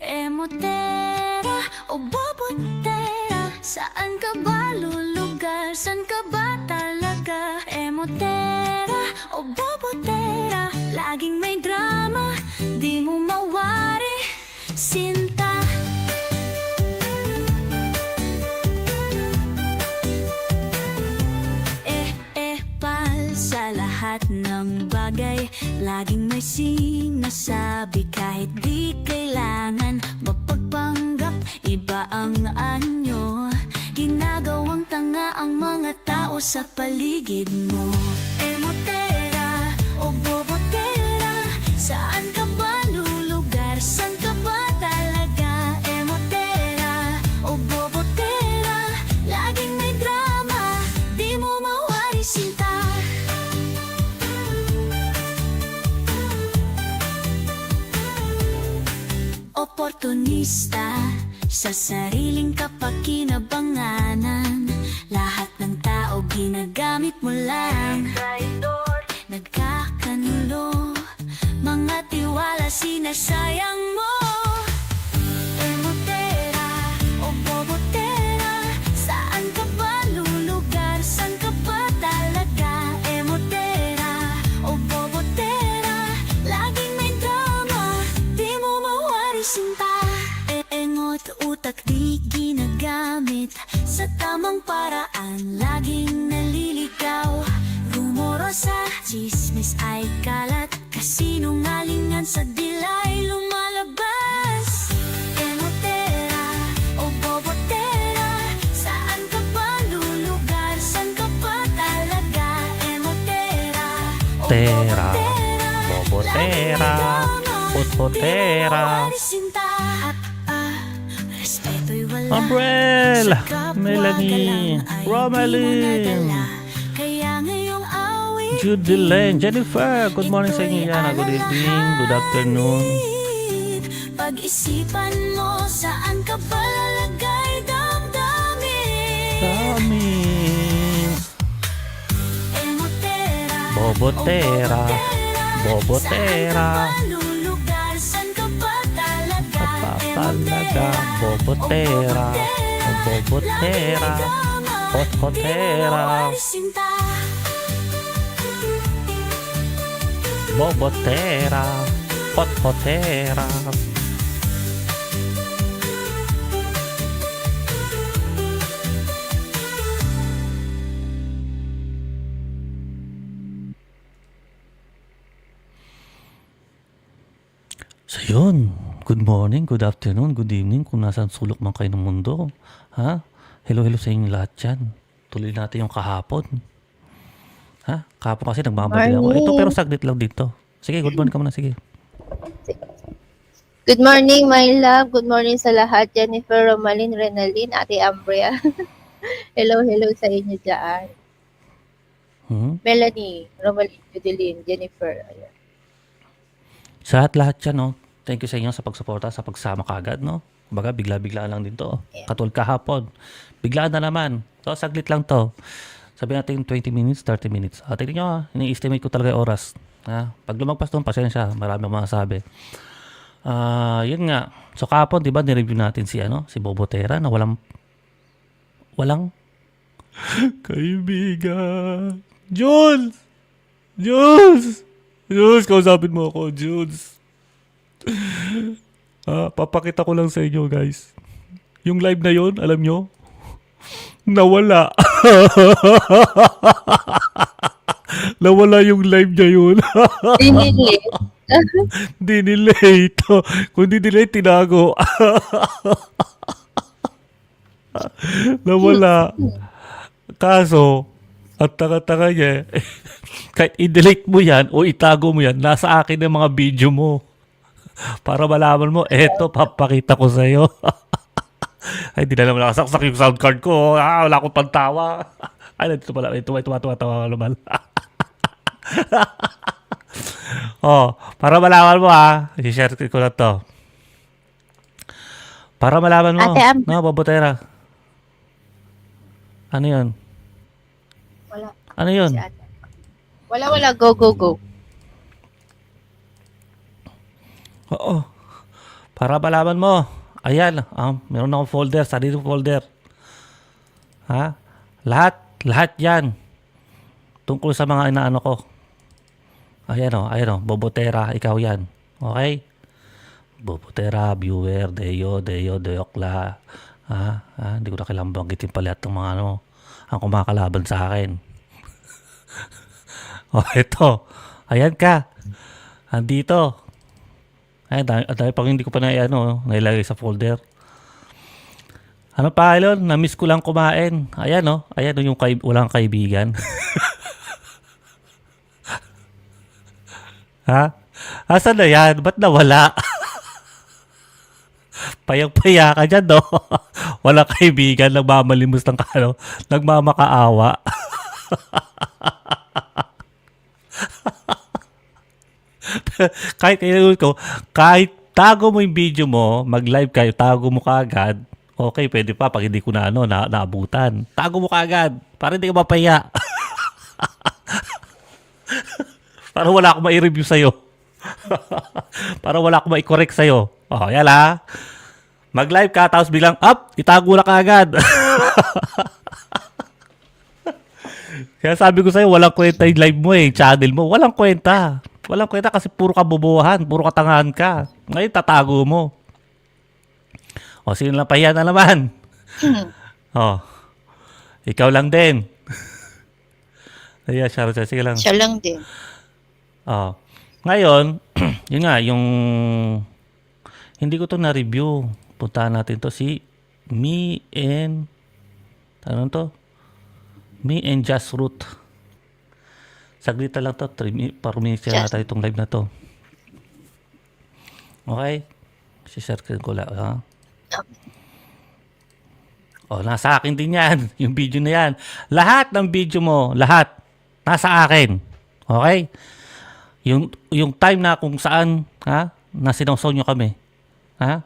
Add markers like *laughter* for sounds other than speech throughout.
Emotera o bobotera Saan ka ba lulugar? San ka ba talaga? Emotera o bobotera Laging may drama Di mo mawari Sinta bagay. Laging may sinasabi kahit di kailangan Mapagpanggap, iba ang anyo Ginagawang tanga ang mga tao sa paligid mo. Emotera o bobotera Saan ka Oportunista Sa sariling kapakinabanganan Lahat ng tao ginagamit mo lang. Nagkakanulo Mga tiwala sinasayang mo tamang paraan Laging naliligaw Rumorosa, chismis ay kalat Kasinungalingan sa dilay lumalabas Emotera o bobotera Saan ka ba lulugar? San ka ba talaga? Emotera o Tera, bobotera bobotera, potpotera. Umbrel, Melanie, Romeline, Judy Lane, Jennifer, good morning sa inyo yan. Good evening, good afternoon. Pag-isipan mo saan ka ba lalagay? Damdamin. Dami. Emotera. Bobotera, bobotera. Papapalaga, bobotera, bobotera, pothotera, bobotera, pothotera. So yun, good morning, good afternoon, good evening kung nasaan sulok man kayo ng mundo. Ha? Hello, hello sa inyo lahat dyan. Tuloy natin yung kahapon. Ha? Kahapon kasi nagmamadali ako. Ito pero saglit lang dito. Sige, good morning ka muna. Sige. Good morning, my love. Good morning sa lahat. Jennifer, Romalyn, Renalyn, Ate Ambria. *laughs* hello, hello sa inyo dyan. Hmm? Melanie, Romalyn, Judeline, Jennifer. Ayan. Sa lahat lahat yan, no? Thank you sa inyo sa pagsuporta, sa pagsama kagad, no? Baga, bigla-bigla lang din to. Yeah. Katulad kahapon. Biglaan na naman. So, saglit lang to. Sabi natin 20 minutes, 30 minutes. Ah, tignan nyo, ha? ini-estimate ko talaga yung oras. Ha? Pag lumagpas doon, pasensya. Marami akong masasabi. Ah, yun nga. So, kahapon, di ba, nireview natin si, ano, si Bobotera na walang, walang, *laughs* kaibigan. Jules! Jules! Jules, kausapin mo ako, Jules. *laughs* Ah, papakita ko lang sa inyo, guys. Yung live na yon, alam nyo? Nawala. *laughs* Nawala yung live niya yun. *laughs* Dinili. Di nilate. Kung di nilate, tinago. Nawala. Kaso, at taka-taka niya, kahit i-delete mo yan o itago mo yan, nasa akin ang mga video mo. Para malaman mo, eto, papakita ko sa'yo. *laughs* Ay, di na naman nakasaksak yung sound card ko. Ah, wala akong pantawa. *laughs* Ay, dito pala. Ito, ito, ito, ito, ito, lumal. oh, para malaman mo ha, i-share ko na to. Para malaman mo. Ate Am- No, babotera. Ano yun? Wala. Ano yun? Si ate. Wala, wala. Go, go, go. Oo. Para malaman mo. Ayan, um, meron akong folder, sarili folder. Ha? Lahat, lahat yan. Tungkol sa mga inaano ko. Ayan o, ayan o, Bobotera, ikaw yan. Okay? Bobotera, viewer, Deo, Deo, Deokla. Ha? ha? Hindi ko na kailangan banggitin pa lahat ng mga ano, ang kumakalaban sa akin. *laughs* o, ito. Ayan ka. Andito. Ay, dahil, dahil pang hindi ko pa na ano, nailagay sa folder. Ano pa, Elon? Na-miss ko lang kumain. Ayan, oh. Ayan, oh, yung kay, walang kaibigan. *laughs* ha? Asan na yan? Ba't nawala? *laughs* Payang-paya ka dyan, no? *laughs* walang kaibigan, nagmamalimos ng ano, nagmamakaawa. *laughs* kahit kailangan ko, kahit tago mo yung video mo, mag-live kayo, tago mo kaagad, okay, pwede pa pag hindi ko na ano, na, naabutan. Tago mo kaagad, para hindi ka mapaya. *laughs* para wala akong mai-review sa'yo. *laughs* para wala akong mai-correct sa'yo. Oh, yan ha. Mag-live ka, tapos biglang, up, itago na kaagad. Kaya sabi ko sa'yo, walang kwenta yung live mo eh, channel mo. Walang kwenta. Walang kwenta kasi puro kabubuhan, puro katangahan ka. Ngayon, tatago mo. O, sino lang pahiya na naman? *laughs* o, ikaw lang din. Ayan, Sharon, sige lang. Siya lang din. Oh. Ngayon, *clears throat* yun nga, yung hindi ko to na-review. Puntahan natin to si Me and ano to? Me and Just Root. Saglit lang to. 3 mi- par minutes na tayo itong live na to. Okay? Si-share ko lang. Ha? Oh, nasa akin din yan. *laughs* Yung video na yan. Lahat ng video mo, lahat, nasa akin. Okay? Yung, yung time na kung saan, ha, na sinawsaw nyo kami. Ha?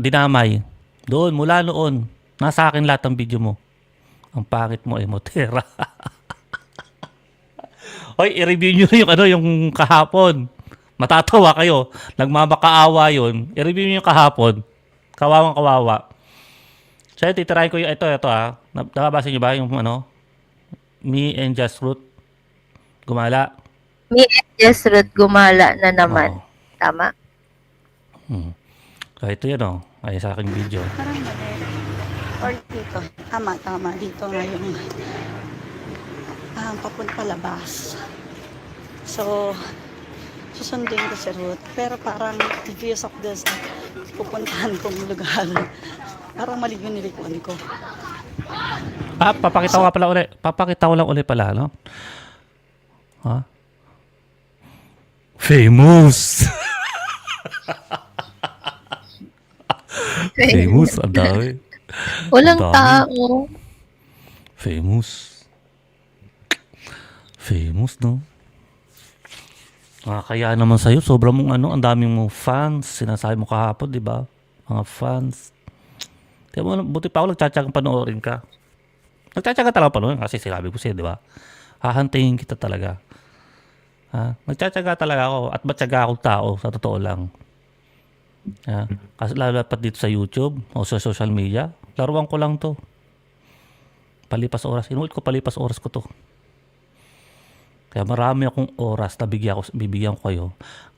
Dinamay. Doon, mula noon, nasa akin lahat ng video mo. Ang pangit mo, emotera. *laughs* Hoy, i-review nyo yung ano, yung kahapon. Matatawa kayo. Nagmamakaawa yun. I-review nyo yung kahapon. Kawawang kawawa. So, titry ko yung, ito, ito. Na- Nakabasa nyo ba yung ano? Me and Just Root. Gumala. Me and Jesrod gumala na naman. Oo. Tama? Hmm. Kaya ito yun, oh. Ay, sa aking video. Parang. Or dito. Tama, tama. Dito nga yung ah, papunta labas. So, susundin ko si Ruth. Pero parang views of this pupuntahan kong lugar. Parang mali yung nilikuan ko. Ah, papakita ko nga pala ulit. Papakita ko lang ulit pala, no? Ha? Famous! *laughs* Famous, ang dami. Walang dami. tao. Famous. Famous, no? Nakakaya naman sa'yo. Sobrang mong ano, ang daming mong fans. Sinasabi mo kahapon, di ba? Mga fans. Kaya mo, buti pa ako nagtsatsagang panoorin ka. Nagtsatsaga talaga panoorin kasi sinabi ko sa'yo, di ba? Hahantingin kita talaga. Ha? Nagtsatsaga talaga ako at matyaga akong tao sa totoo lang. Ha? Kasi lalo pa dito sa YouTube o sa social media, laruan ko lang to. Palipas oras. Inulit ko palipas oras ko to. Kaya marami akong oras na bigyan ko, bibigyan ko kayo.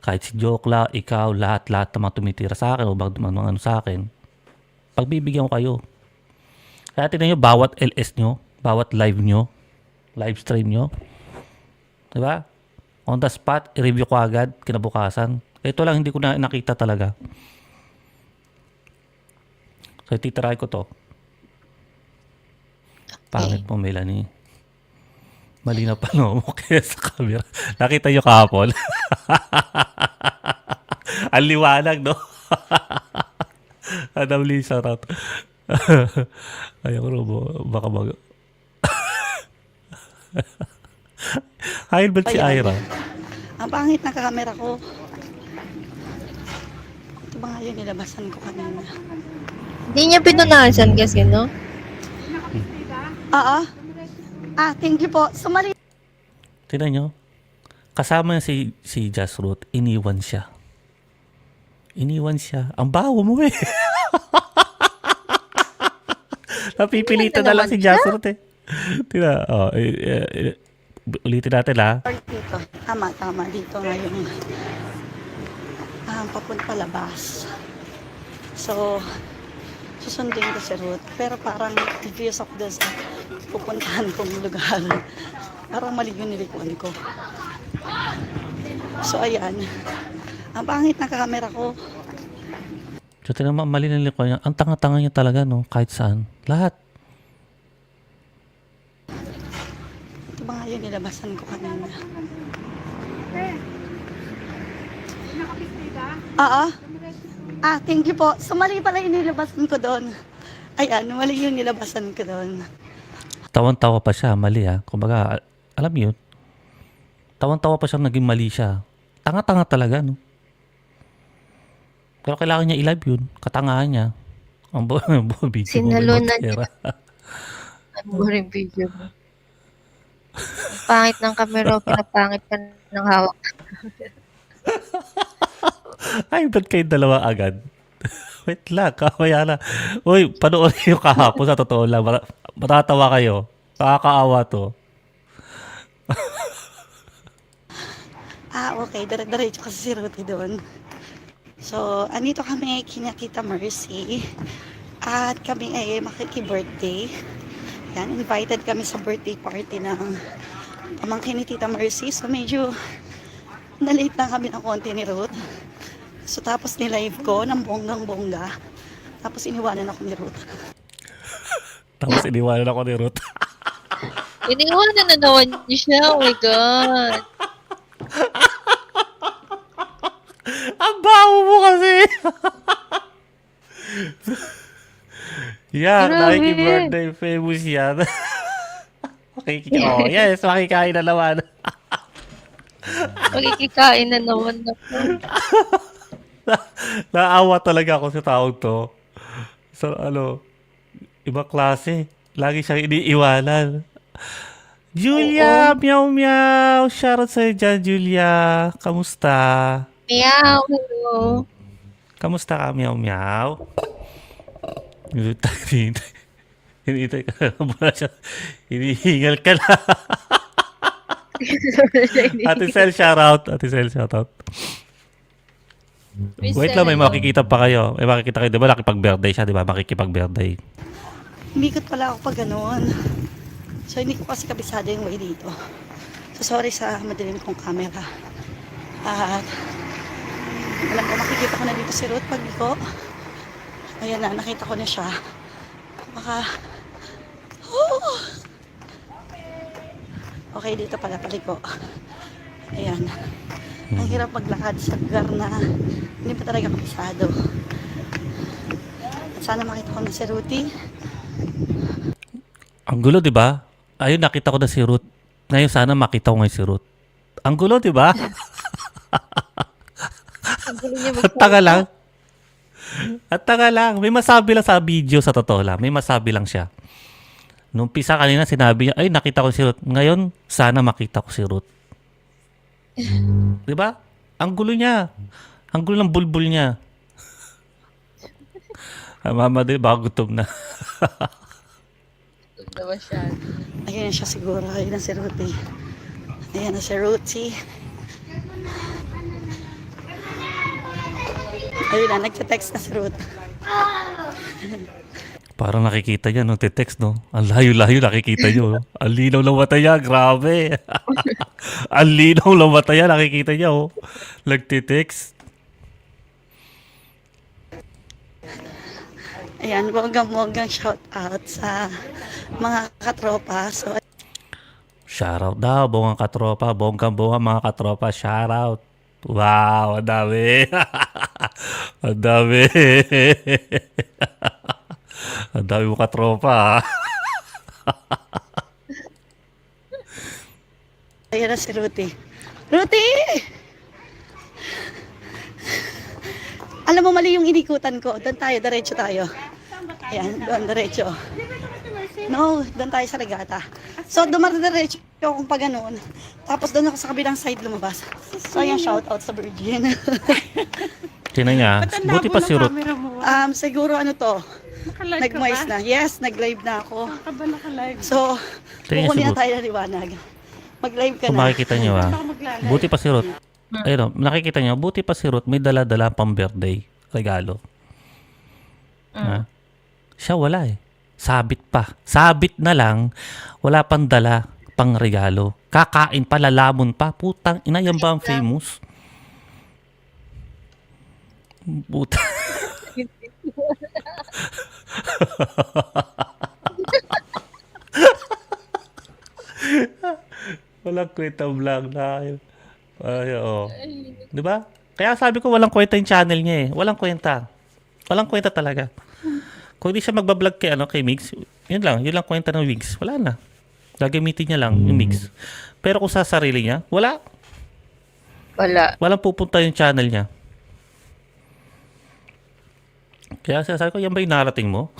Kahit si Jokla, ikaw, lahat-lahat na mga tumitira sa akin o mga ano sa akin. Pagbibigyan ko kayo. Kaya tingnan nyo, bawat LS nyo, bawat live nyo, live stream nyo, di ba? On the spot, i-review ko agad, kinabukasan. Ito lang, hindi ko na nakita talaga. So, titry ko to. Pangit mo, Melanie. Malinaw pa no mo *laughs* kaya sa camera. Nakita nyo kahapon? *laughs* Ang liwanag, no? Adam Lee, shout out. Ayaw ko mo, baka mag... *laughs* Hi, ba't si. Ira? Ang pangit na camera ko. Ito ba nga yung nilabasan ko kanina? Hindi niya pinunasan kasi, no? Ah, ah. Thank you po. Sumali. Tingnan nyo. Kasama niya si, si Just Root, iniwan siya. Iniwan siya. Ang baho mo eh. *laughs* Napipilitan na lang si Jasper eh. Tira, oh, eh, eh, eh, ulitin natin ha. Dito. Tama, tama. Dito nga yung ah, papunta palabas. So, susundin ko si Ruth. Pero parang confused ako doon sa pupuntahan kong lugar. Parang mali yung nilikuan ko. So, ayan. Ang pangit ng camera ko. So, tinan mo, mali ng likuan niya. Ang tanga-tanga niya talaga, no? Kahit saan. Lahat. Ito ba nga yung nilabasan ko kanina? Oo. Ah, thank you po. So, mali pala yung nilabasan ko doon. Ayan, mali yung nilabasan ko doon. Tawan-tawa pa siya, mali ha. Kumbaga, alam yun, tawan-tawa pa siya naging mali siya. Tanga-tanga talaga, no? Pero kailangan niya i-live yun. Katangahan niya. Ang *laughs* video mo. Sinalunan niya. *laughs* Ang boring video mo. Ang pangit ng camera, *laughs* pinapangit ka ng hawak. Ay, ba't kayo dalawa agad? Wait lang, kamaya na. Uy, panoorin yung kahapon sa totoo lang. Matatawa kayo. Nakakaawa to. Ah, okay. Dire-diretso kasi si Ruthie doon. So, andito kami kina Tita Mercy. At kami ay makiki-birthday. Yan, invited kami sa birthday party ng pamangkin ni Tita Mercy. So, medyo na-late lang kami ng konti ni Ruth. So, tapos ni-live ko ng bonggang-bongga. Tapos iniwanan ako ni Ruth. Tapos iniwanan ako ni Ruth. *laughs* Iniwanan na naman niya siya. Oh my God. *laughs* Ang baho mo kasi! *laughs* Grabe. nakiki-birthday famous yan. Makiki- oh, yes, makikain na naman. Magkikikain na naman ako. Naawa talaga ako sa taong to. So, ano, ibang klase. Lagi siyang iniiwanan. Julia, meow meow. Shoutout sa'yo dyan, Julia. Kamusta? Meow. Hello. Kamusta ka, meow meow? Hinihintay hinihintay ka na muna siya. Hinihingal ka na. *laughs* Ate Sel, shoutout. Ate Sel, shoutout. Wait lang, may makikita pa kayo. May makikita kayo. Di ba nakipag-birthday siya? Di ba? Makikipag-birthday. Umikot pala ako pag ganoon. So, hindi ko kasi kabisado yung way dito. So, sorry sa madilim kong camera. At, alam ko, makikita ko na dito si Ruth pag ko. Ayan na, nakita ko na siya. Baka, oh! Okay, dito pala paliko. Ayan. Ang hirap maglakad sa lugar na hindi pa talaga kabisado. At sana makita ko na si Ruthie. Ang gulo, di ba? Ayun, nakita ko na si Ruth. Ngayon, sana makita ko ngayon si Ruth. Ang gulo, di ba? At taga lang. At taga lang. May masabi lang sa video sa totoo lang. May masabi lang siya. Nung pisa kanina, sinabi niya, ay, nakita ko si Ruth. Ngayon, sana makita ko si Ruth. Di ba? Ang gulo niya. Ang gulo ng bulbul niya. Ah, Mama, di ba gutom na? Diba siya? Ayun na siya siguro. Ayun na si Ruthie. Ayan na si Ruthie. Ayun na, nagte-text na si Ruth. Parang nakikita niya nung te-text, no? Ang layo-layo nakikita niyo. no? Ang linaw ng mata niya, grabe. *laughs* Ang linaw ng mata niya, nakikita niya, oh. Nagte-text. Ayan, bonggang-bonggang shout out sa mga katropa. So, Shoutout daw, bongang katropa, bonggang bonga mga katropa, shoutout. Wow, ang dami. *laughs* ang dami. *laughs* ang dami mo katropa. ayan na si Ruthie. Ruthie! Alam mo, mali yung inikutan ko. Doon tayo, diretso tayo. Ayan, doon, diretso. No, doon tayo sa regata. So, dumadiretso ako pa ganun. Tapos doon ako sa kabilang side lumabas. So, ayan, shout out sa Virgin. *laughs* Tingnan niya. Buti pa si Ruth. Um, siguro ano to, ba? na. Yes, nag-live na ako. Ka ba nakalive? So, kukunin na tayo ng liwanag. Mag-live ka Kung na. makikita niyo ah. Buti pa si Ruth. Ayun, oh, nakikita niyo, buti pa si Ruth may dala-dala pang birthday regalo. Ha? Siya wala eh. Sabit pa. Sabit na lang, wala pang dala pang regalo. Kakain pa, lalamon pa. Putang ina, yan ba ang famous? Puta. *laughs* *laughs* Walang kwenta vlog na. Ay, oo. Di ba? Kaya sabi ko walang kwenta yung channel niya eh. Walang kwenta. Walang kwenta talaga. Kung hindi siya magbablog kay, ano, kay Mix, yun lang. Yun lang kwenta ng Mix. Wala na. Gagamitin niya lang yung Mix. Pero kung sa sarili niya, wala. Wala. Walang pupunta yung channel niya. Kaya sinasabi ko, yan ba yung narating mo?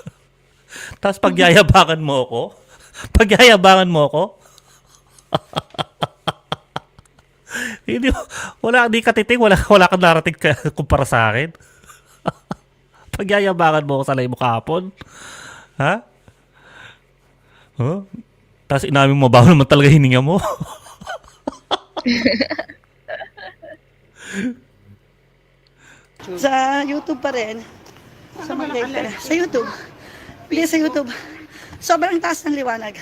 *laughs* Tapos pagyayabangan mo ako? *laughs* Pagyayabangan mo ako? *laughs* Hindi, wala, di ka titing, wala, wala kang narating ka, *laughs* kumpara sa akin. *laughs* Pagyayabangan mo ako sa mo kahapon? Ha? Huh? Tapos inamin mo, bawal naman talaga hininga mo. Sa YouTube pa rin. Sa. Sa YouTube. Hindi, sa YouTube. Sobrang taas ng liwanag.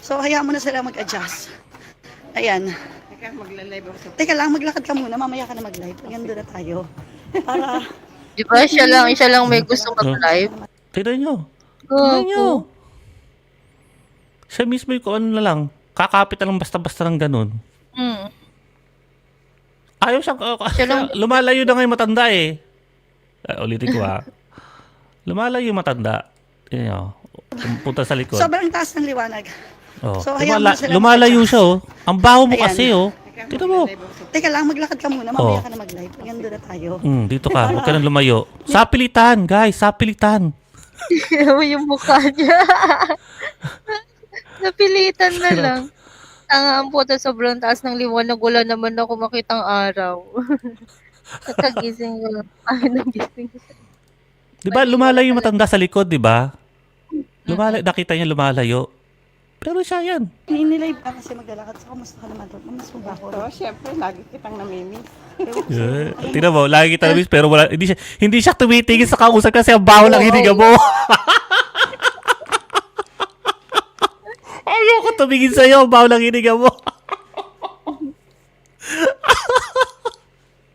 So, hayaan mo na sila mag-adjust. Ayan. Teka, maglalay ako sa Teka lang, maglakad ka muna. Mamaya ka na mag-live. Hanggang doon na tayo. *laughs* Para, Di ba siya lang, siya lang may gusto mag-live? Tignan nyo. Tignan nyo. Oo. Siya mismo yung kung ano na lang. Kakapit na lang basta-basta ng ganun. Hmm. Ayaw siya, uh, Siya lang- *laughs* lumalayo na ngayon matanda eh. Ah, ulitin ko ha. lumalayo matanda. Tignan nyo. Punta sa likod. sobrang taas ng liwanag. Oh. so, hayaan mo Lumala- sila lumalayo siya oh. Ang baho mo Ayan. kasi oh. Tignan mo. Teka lang, maglakad ka muna. Mamaya Oh. ka na mag-live. Hanggang doon na tayo. Mm, dito ka. Huwag ka nang lumayo. Sapilitan, guys. Sapilitan. *laughs* Mo yung mukha niya. *laughs* Napilitan na lang. Tanga ang puta, sobrang taas ng liwanag. Wala naman ako makitang araw. *laughs* Nakagising ko lang. Ay, nagising. Di ba lumalayo yung matanda sa likod, di ba? Lumalayo, nakita niya lumalayo. Pero siya yan. Inilive ka kasi maglalakad. So, kamusta ka naman doon? Mas mo ba ako? Oo, syempre, lagi kitang namimiss. Yeah. Tingnan mo, lagi kita na-miss, pero wala, hindi siya, hindi siya tumitingin sa kausap kasi ang baho lang hininga mo. *laughs* Ayoko tumingin sa'yo, ang baho lang hininga mo. *laughs*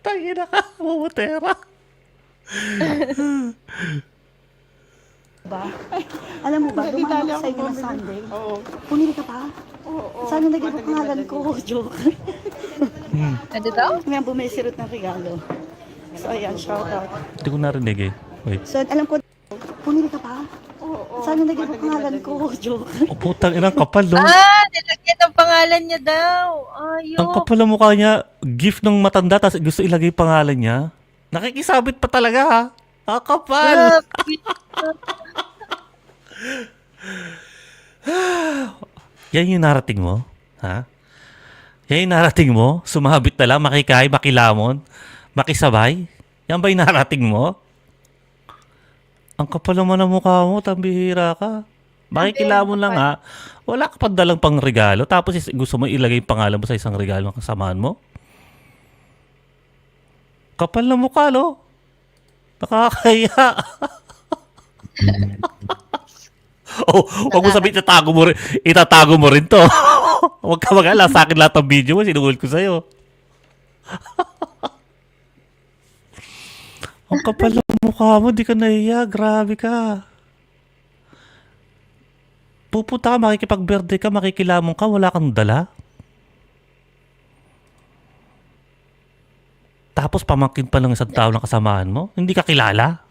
Tangina ka, mumutera. *laughs* ba? Alam mo ba, dumama ako sa inyo ng. Sunday. Oo. Pumili ka pa? Oo, oo. Sana naging pangalan ko. Joke. *laughs* Ano daw? Ngayon bumili si Ruth ng regalo. So, ayan, shout out. Hindi ko narinig eh. Wait. So, alam ko, pumili ka pa? Oo, oo. Sana naging pangalan ko. *laughs* Joke. Oh, putang inang kapal, no? Ah, nilagyan ng pangalan niya daw. Ayok. Ang kapal ng mukha niya, gift ng matanda, tapos gusto ilagay pangalan niya. Nakikisabit pa talaga, ha? Ang kapal! *laughs* Yan yung narating mo? Ha? Yan yung narating mo? Sumabit na lang, makikay, makilamon, makisabay? Yan ba yung narating mo? Ang kapal naman ng mukha mo, tambihira ka. Makikilamon lang ha. Wala ka pa dalang pang regalo, tapos gusto mo ilagay yung pangalan mo sa isang regalo ng kasamahan mo? Kapal na mukha, no? Nakakaya. *laughs* oh, wag mo sabihin, itatago mo rin, itatago mo rin to. *laughs* Huwag ka mag sa akin lahat ng video mo, sinuhul ko sa'yo. *laughs* Ang kapal ng mukha mo, di ka nahiya, grabe ka. Pupunta ka, makikipag-birthday ka, makikilamong ka, wala kang dala. Tapos pamangkin pa ng isang tao na kasamahan mo, hindi ka kilala.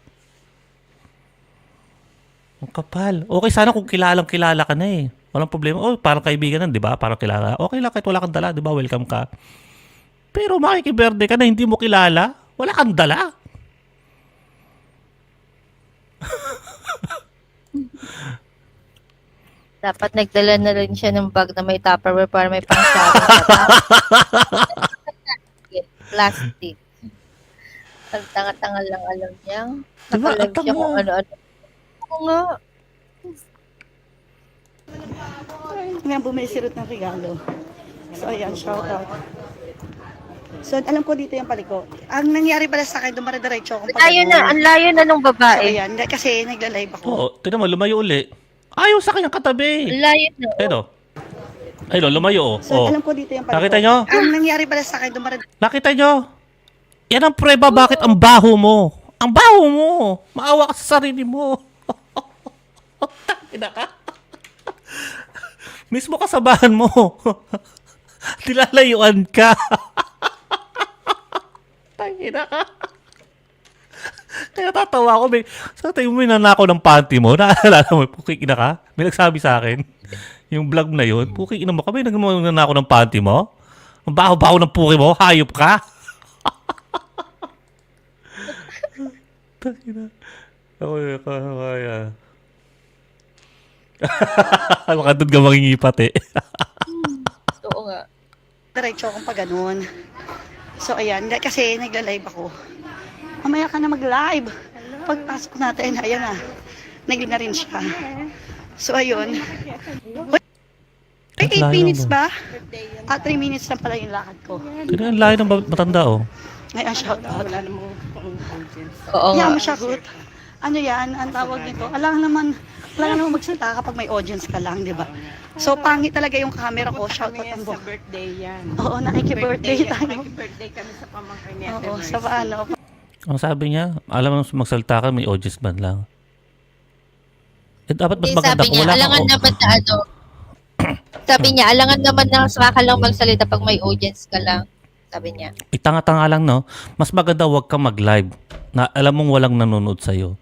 Ang kapal. Okay sana kung kilalang kilala ka na eh. Walang problema. Oh, parang kaibigan na, di ba? Parang kilala. Okay lang kahit wala kang dala, di ba? Welcome ka. Pero makikiberde ka na hindi mo kilala, wala kang dala. Dapat nagdala na rin siya ng bag na may tupperware para may pang-shopping. *laughs* Plastic. Ang tanga-tanga lang alam niya. Diba? Ang siya kung tanga. ano-ano. Oo nga. Nga bumili si Ruth ng regalo. So, ayan, shout out. So, alam ko dito yung paliko. Ang nangyari pala sa akin, dumare-diretso akong pag Layo na, ang layo na nung So, babae. ayan, kasi nagla-live ako. Oo, tinan mo, lumayo uli. Ayaw sa kanyang katabi. Ang layo na. Ayun o. Ayun lumayo o. So, Oh. alam ko dito yung paliko. Nakita nyo? Ang nangyari pala sa akin, dumare Nakita nyo? Yan ang preba bakit ang baho mo. Ang baho mo. Maawa ka sa sarili mo. *laughs* Tangina ka. *laughs* Mismo kasabahan mo. *laughs* Nilalayuan ka. Tangina ka. Kaya tatawa ako. May, sa tayo mo nanakaw ng panty mo. Naalala mo, pukik ina ka. May nagsabi sa akin. Yung vlog na yun. Pukik ina mo ka. May nanakaw ng panty mo. Ang baho-baho ng puki mo. Hayop ka. *laughs* Tangina. Ako yung kaya. *laughs* Baka doon ka mangingipat eh. *laughs* Oo nga. diretso akong pag ganun. So, ayan, kasi nagla-live ako. Mamaya ka na mag-live. Pagpasok natin, ayan na. Nag na rin siya. So, ayun. Uy, Ang 8 layo minutes mo. ba? Ah, 3 minutes lang pala yung lakad ko. Tignan ang layo ng ba- matanda oh. Ayan, shout out. Wala namang audience. Oo nga. Kaya siya, Ruth. Ano yan, ang tawag nito. Alam naman, alam naman magsalita kapag may audience ka lang, di ba? So, pangit talaga yung camera ko. Shout out ang buong. birthday yan. Oo, nakiki-birthday tayo. Nakiki-birthday kami sa pamangkin niya. Oo, sa paano. Ang sabi niya, alam mo magsalita ka, may audience ban lang. Eh, dapat mas Hindi, maganda sabi kung niya, wala alangan kang... naman na ano. Sabi niya, alangan naman na saka ka lang magsalita pag may audience ka lang. Sabi niya. Itanga-tanga lang, no? Mas maganda wag ka mag-live na alam mong walang nanonood sa'yo.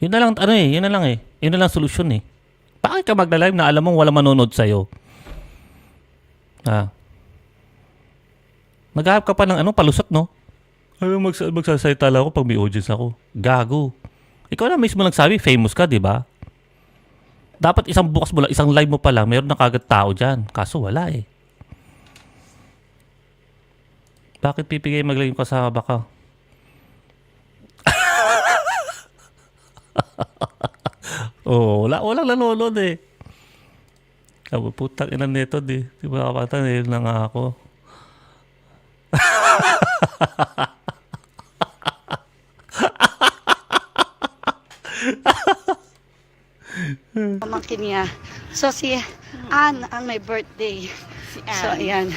Yun na lang, ano eh, yun na lang eh. Yun na lang solusyon eh. Bakit ka magla-live na alam mong walang manonood sa'yo? Ha? Naghahanap ka pa ng ano, palusot, no? Ay, mags magsasalita lang ako pag may audience ako. Gago. Ikaw na mismo nagsabi, famous ka, di ba? Dapat isang bukas mo lang, isang live mo pa lang, meron na kagad tao dyan. Kaso wala eh. Bakit pipigay mag-live yung kasama ka? *laughs* Oo, wala, walang nanonood eh. Abo, putang ina nito di. Di ba kapatang yun na nga *laughs* ako. pamangkin niya. So, si Ann ang may birthday. Si So, Ann. ayan.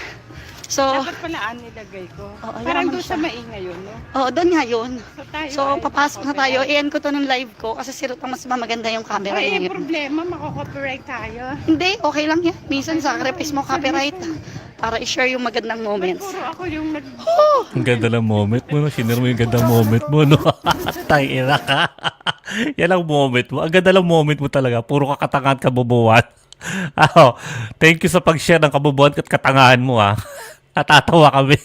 So, Dapat pala Ann nilagay ko. Oo, Parang yaman doon siya. sa maingay yun, no? oh, doon nga yun. So, tayo So, ay papasok na tayo. Iyan ko to ng live ko kasi si Ruth ang mas maganda yung camera Ay, niya. problema, makakopyright tayo. Hindi, okay lang yan. Minsan sacrifice mo copyright para i-share yung magandang moments. Puro ako yung nag... Ang ganda ng moment mo, no? Sinare mo yung ganda moment mo, no? *laughs* Tangina ka. *laughs* Yan ang moment mo. Ang ganda ng moment mo talaga. Puro kakatangahan kabubuan. *laughs* Oh, thank you sa pag-share ng kabubuan at katangahan mo, ah. Natatawa kami.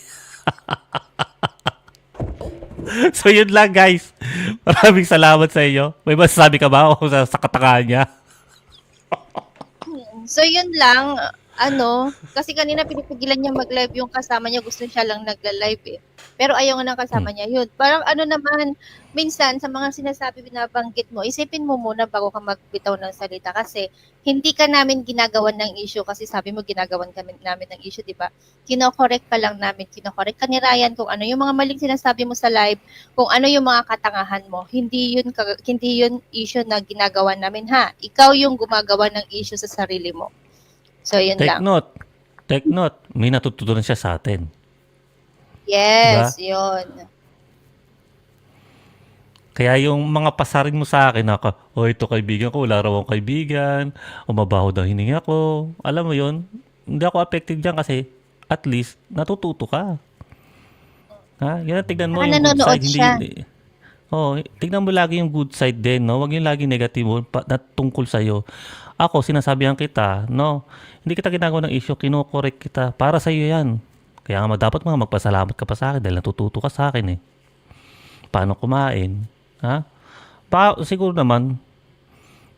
so, yun lang, guys. Maraming salamat sa inyo. May masasabi ka ba o sa, sa katangahan niya? So, yun lang. Ano, kasi kanina pinipigilan niya mag-live yung kasama niya. Gusto siya lang nagla-live eh. Pero ayaw nga ng kasama niya. Yun. Parang ano naman, minsan sa mga sinasabi binabanggit mo, isipin mo muna bago ka magbitaw ng salita. Kasi hindi ka namin ginagawan ng issue. Kasi sabi mo ginagawan kami, namin ng issue, di ba? Kino-correct ka lang namin. Kino-correct ka ni Ryan kung ano yung mga maling sinasabi mo sa live, kung ano yung mga katangahan mo. Hindi yun, hindi yun issue na ginagawa namin ha. Ikaw yung gumagawa ng issue sa sarili mo. So, yun Take lang. note. Take note. May natututunan siya sa atin. Yes, yun. Kaya yung mga pasarin mo sa akin, ako, oh ito kaibigan ko, wala raw akong kaibigan, o mabaho daw hininga ko. Alam mo yon hindi ako affected dyan kasi at least natututo ka. Ha? Yan ang tignan mo Baka yung good side. Hindi, siya. hindi. Oh, tignan mo lagi yung good side din, no? Huwag yung lagi negatibo pa, na tungkol sa'yo. Ako, sinasabihan kita, no? Hindi kita ginagawa ng issue, kinokorek kita. Para sa'yo yan. Kaya nga dapat mga magpasalamat ka pa sa akin dahil natututo ka sa akin eh. Paano kumain? Ha? Pa, siguro naman,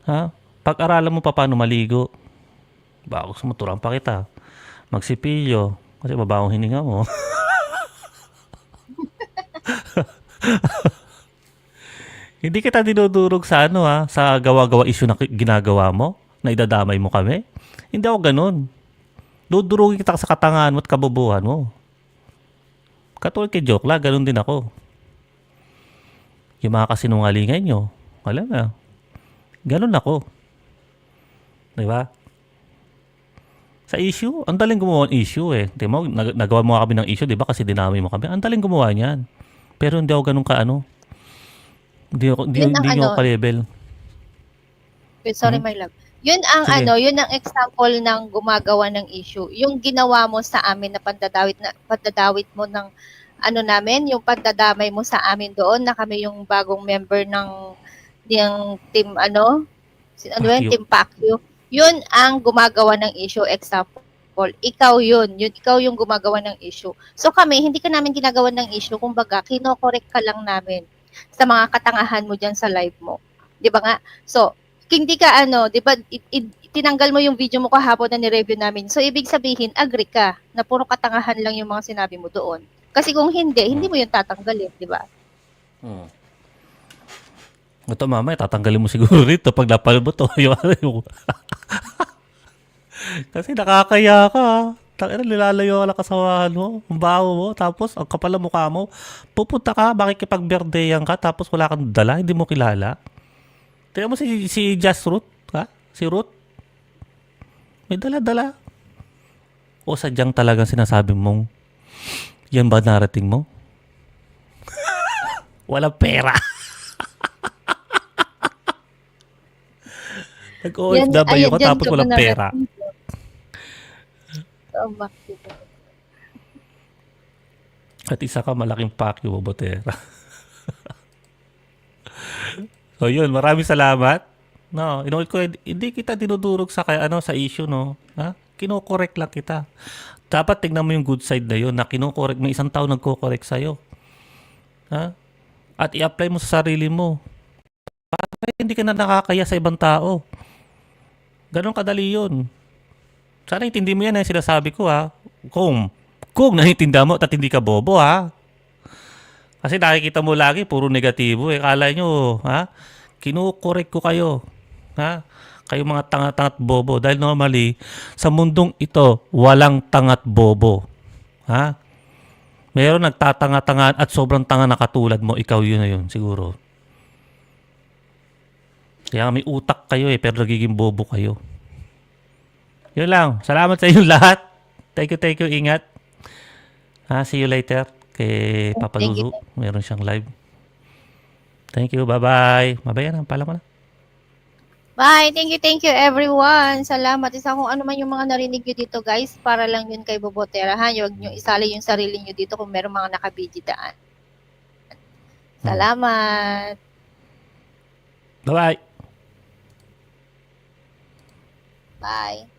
ha? Pag-aralan mo pa paano maligo. Mo, turuan pa kita. Magsipilyo. Kasi mabawang hininga mo. *laughs* Hindi kita dinudurog sa ano ha, sa gawa-gawa issue na ginagawa mo, na idadamay mo kami. Hindi ako ganun. Dudurugin kita sa katangahan mo at kabubuhan mo. Katulad kay joke la, ganun din ako. Yung mga kasinungalingan nyo, wala na. Ganun ako. Di ba? Sa issue, ang daling gumawa ng issue eh. Di mo, nag- nagawa mo kami ng issue, di ba? Kasi dinamay mo kami. Ang daling gumawa niyan. Pero hindi ako ganun ka ano. Hindi ako, hindi, hindi nyo ano. ako ka-level. Wait, sorry, Hmm? my love. Yun ang Sige. ano, yun ang example ng gumagawa ng issue. Yung ginawa mo sa amin na pandadawit na pandadawit mo ng ano namin, yung pandadamay mo sa amin doon na kami yung bagong member ng yung team ano, si- ano yun, team Pacquiao. Yun ang gumagawa ng issue example. Ikaw yun, yun ikaw yung gumagawa ng issue. So kami, hindi ka namin ginagawa ng issue, kumbaga, kino-correct ka lang namin sa mga katangahan mo diyan sa live mo. 'Di ba nga? So, hindi ka ano, 'di ba, tinanggal mo yung video mo kahapon na ni-review namin. So, ibig sabihin, agree ka na puro katangahan lang yung mga sinabi mo doon. Kasi kung hindi, hindi mo yung tatanggalin, 'di ba? Hmm. Ito mamaya, tatanggalin mo siguro rito pag napanood mo to. *laughs* Ano. *laughs* Kasi nakakaya ka. Tangina, nilalayo ka lang kasawahan mo. Ang baho mo. Tapos, ang kapal ng mukha mo. Pupunta ka, makikipag-birthdayan ka. Tapos, wala kang dala. Hindi mo kilala. Tingnan mo si, si Just Root. Ha? Si Root. May dala-dala. O sadyang talagang sinasabi mong yan ba narating mo? *laughs* Walang pera. *laughs* Nag-OFW dyan tapos walang pera. Oh? At isa ka malaking pakyo, Bobotera. *laughs* so yun, maraming salamat. No, inulit ko, hindi kita dinudurog sa kaya ano sa issue, no. Ha? Kino-correct lang kita. Dapat tignan mo yung good side na yun, na kino-correct, may isang tao nagko-correct sa'yo. Ha? At i-apply mo sa sarili mo. Para hindi ka na nakakaya sa ibang tao. Ganon kadali yun. Sana intindi mo yan eh, sinasabi ko ha. Kung, kung naiintindihan mo at hindi ka bobo ha. Kasi nakikita mo lagi, puro negatibo eh. Kala nyo, ha? Kinukorek ko kayo. Ha? Kayo mga tanga-tangat bobo. Dahil normally, sa mundong ito, walang tangat bobo. Ha? Meron nagtatanga-tanga at sobrang tanga na katulad mo, ikaw yun na yun, siguro. Kaya may utak kayo eh, pero nagiging bobo kayo. Yun lang. Salamat sa inyo lahat. Thank you, thank you. Ingat. Ha, see you later. Kay Papa. Lulu. Meron siyang live. Thank you. Bye-bye. Mabaya na. Pala mo na. Bye. Thank you, thank you everyone. Salamat. Isa kung ano man yung mga narinig nyo dito guys, para lang yun kay Bobotera. Ha? Huwag nyo isali yung sarili nyo dito kung meron mga nakabigitaan. Salamat. Bye-bye. Bye.